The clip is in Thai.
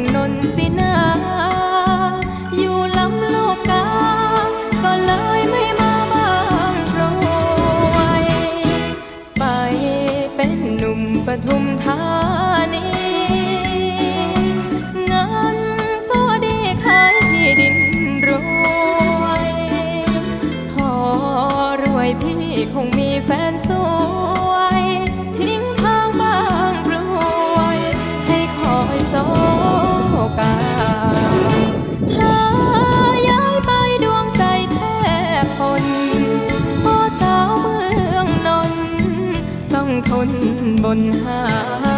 องนนสินาอยู่ล้ำโลกกา ก็เลยไม่มาบ้างรวยไปเป็นหนุ่มปทุมธานีเงินก็ดีขายที่ดินรวย พอรวยพี่คงมีแฟนสว ทนบนหา